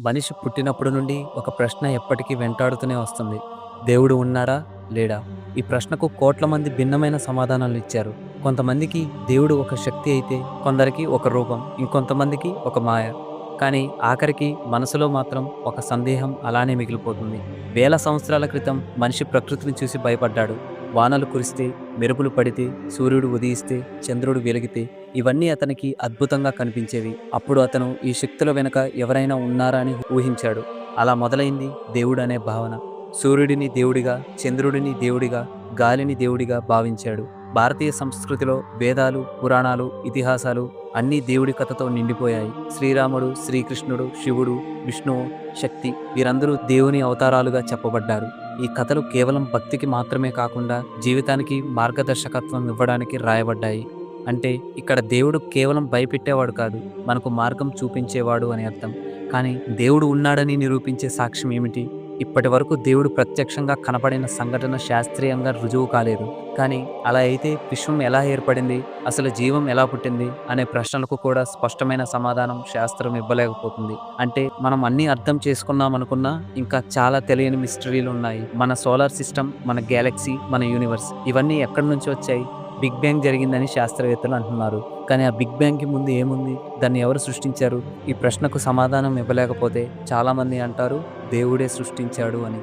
మనిషి పుట్టినప్పుడు నుండి ఒక ప్రశ్న ఎప్పటికీ వెంటాడుతూనే వస్తుంది. దేవుడు ఉన్నాడా? లేడా? ఈ ప్రశ్నకు కోట్ల మంది భిన్నమైన సమాధానాలు ఇచ్చారు. కొంతమందికి దేవుడు ఒక శక్తి అయితే కొందరికి ఒక రూపం ఇంకొంతమందికి ఒక మాయ. కానీ ఆఖరికి మనసులో మాత్రం ఒక సందేహం అలానే మిగిలిపోతుంది. వేల సంవత్సరాల క్రితం మనిషి ప్రకృతిని చూసి భయపడ్డాడు. వానలు కురిస్తే మెరుపులు పడితే సూర్యుడు ఉదయిస్తే చంద్రుడు వెలిగితే ఇవన్నీ అతనికి అద్భుతంగా కనిపించేవి. అప్పుడు అతను ఈ శక్తుల వెనుక ఎవరైనా ఉన్నారా అని ఊహించాడు. అలా మొదలైంది దేవుడు అనే భావన. సూర్యుడిని దేవుడిగా చంద్రుడిని దేవుడిగా గాలిని దేవుడిగా భావించాడు. భారతీయ సంస్కృతిలో వేదాలు పురాణాలు ఇతిహాసాలు అన్నీ దేవుడి కథతో నిండిపోయాయి. శ్రీరాముడు శ్రీకృష్ణుడు శివుడు విష్ణువు శక్తి వీరందరూ దేవుని అవతారాలుగా చెప్పబడ్డారు. ఈ కథలు కేవలం భక్తికి మాత్రమే కాకుండా జీవితానికి మార్గదర్శకత్వం ఇవ్వడానికి రాయబడ్డాయి. అంటే ఇక్కడ దేవుడు కేవలం భయపెట్టేవాడు కాదు మనకు మార్గం చూపించేవాడు అని అర్థం. కానీ దేవుడు ఉన్నాడని నిరూపించే సాక్ష్యం ఏమిటి? ఇప్పటి వరకు దేవుడు ప్రత్యక్షంగా కనపడిన సంఘటన శాస్త్రీయంగా రుజువు కాలేదు. కానీ అలా అయితే విశ్వం ఎలా ఏర్పడింది? అసలు జీవం ఎలా పుట్టింది? అనే ప్రశ్నలకు కూడా స్పష్టమైన సమాధానం శాస్త్రం ఇవ్వలేకపోతుంది. అంటే మనం అన్ని అర్థం చేసుకున్నాం అనుకున్నా ఇంకా చాలా తెలియని మిస్టరీలు ఉన్నాయి. మన సోలార్ సిస్టమ్ మన గ్యాలక్సీ మన యూనివర్స్ ఇవన్నీ ఎక్కడి నుంచి వచ్చాయి? బిగ్ బ్యాంగ్ జరిగిందని శాస్త్రవేత్తలు అంటున్నారు. కానీ ఆ బిగ్ బ్యాంగ్కి ముందు ఏముంది? దాన్ని ఎవరు సృష్టించారు? ఈ ప్రశ్నకు సమాధానం ఇవ్వలేకపోతే చాలామంది అంటారు దేవుడే సృష్టించాడు అని.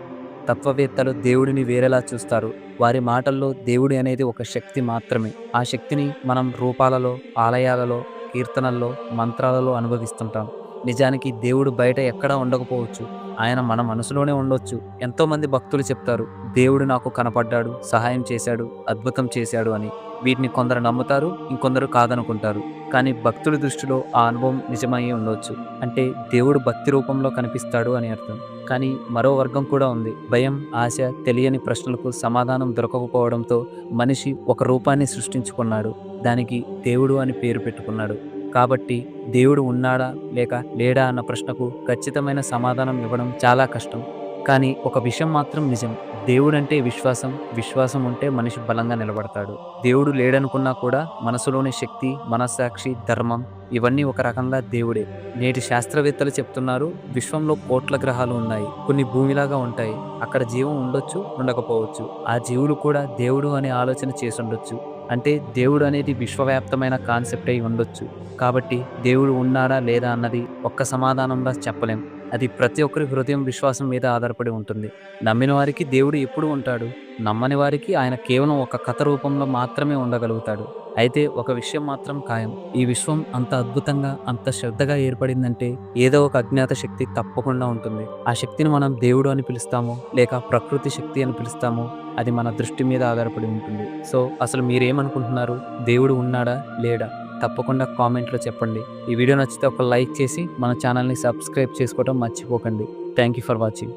తత్వవేత్తలు దేవుడిని వేరేలా చూస్తారు. వారి మాటల్లో దేవుడి అనేది ఒక శక్తి మాత్రమే. ఆ శక్తిని మనం రూపాలలో ఆలయాలలో కీర్తనల్లో మంత్రాలలో అనుభవిస్తుంటాం. నిజానికి దేవుడు బయట ఎక్కడా ఉండకపోవచ్చు. ఆయన మన మనసులోనే ఉండొచ్చు. ఎంతోమంది భక్తులు చెప్తారు దేవుడు నాకు కనపడ్డాడు సహాయం చేశాడు అద్భుతం చేశాడు అని. వీటిని కొందరు నమ్ముతారు ఇంకొందరు కాదనుకుంటారు. కానీ భక్తుల దృష్టిలో ఆ అనుభవం నిజమై ఉండొచ్చు. అంటే దేవుడు భక్తి రూపంలో కనిపిస్తాడు అని అర్థం. కానీ మరో వర్గం కూడా ఉంది. భయం ఆశ తెలియని ప్రశ్నలకు సమాధానం దొరకకపోవడంతో మనిషి ఒక రూపాన్ని సృష్టించుకున్నాడు. దానికి దేవుడు అని పేరు పెట్టుకున్నాడు. కాబట్టి దేవుడు ఉన్నాడా లేక లేడా అన్న ప్రశ్నకు ఖచ్చితమైన సమాధానం ఇవ్వడం చాలా కష్టం. కానీ ఒక విషయం మాత్రం నిజం. దేవుడంటే విశ్వాసం విశ్వాసం ఉంటే మనిషి బలంగా నిలబడతాడు. దేవుడు లేడనుకున్నా కూడా మనసులోని శక్తి మనస్సాక్షి ధర్మం ఇవన్నీ ఒక రకంగా దేవుడే. నేటి శాస్త్రవేత్తలు చెప్తున్నారు విశ్వంలో కోట్ల గ్రహాలు ఉన్నాయి కొన్ని భూమిలాగా ఉంటాయి అక్కడ జీవం ఉండొచ్చు ఉండకపోవచ్చు. ఆ జీవులు కూడా దేవుడు అనే ఆలోచన చేసి ఉండొచ్చు. అంటే దేవుడు అనేది విశ్వవ్యాప్తమైన కాన్సెప్ట్ అయి ఉండొచ్చు. కాబట్టి దేవుడు ఉన్నాడా లేదా అన్నది ఒక్క సమాధానంగా చెప్పలేం. అది ప్రతి ఒక్కరి హృదయం విశ్వాసం మీద ఆధారపడి ఉంటుంది. నమ్మిన వారికి దేవుడు ఎప్పుడు ఉంటాడు? నమ్మని వారికి ఆయన కేవలం ఒక కథ రూపంలో మాత్రమే ఉండగలుగుతాడు. అయితే ఒక విషయం మాత్రం ఖాయం. ఈ విశ్వం అంత అద్భుతంగా అంత శ్రద్ధగా ఏర్పడిందంటే ఏదో ఒక అజ్ఞాత శక్తి తప్పకుండా ఉంటుంది. ఆ శక్తిని మనం దేవుడు అని పిలుస్తాము లేక ప్రకృతి శక్తి అని పిలుస్తాము అది మన దృష్టి మీద ఆధారపడి ఉంటుంది. సో అసలు మీరేమనుకుంటున్నారు? దేవుడు ఉన్నాడా? లేడా? తప్పకుండా కామెంట్లో చెప్పండి. ఈ వీడియో నచ్చితే ఒక లైక్ చేసి మన ఛానల్ని సబ్స్క్రైబ్ చేసుకోవడం మర్చిపోకండి. Thank you for watching.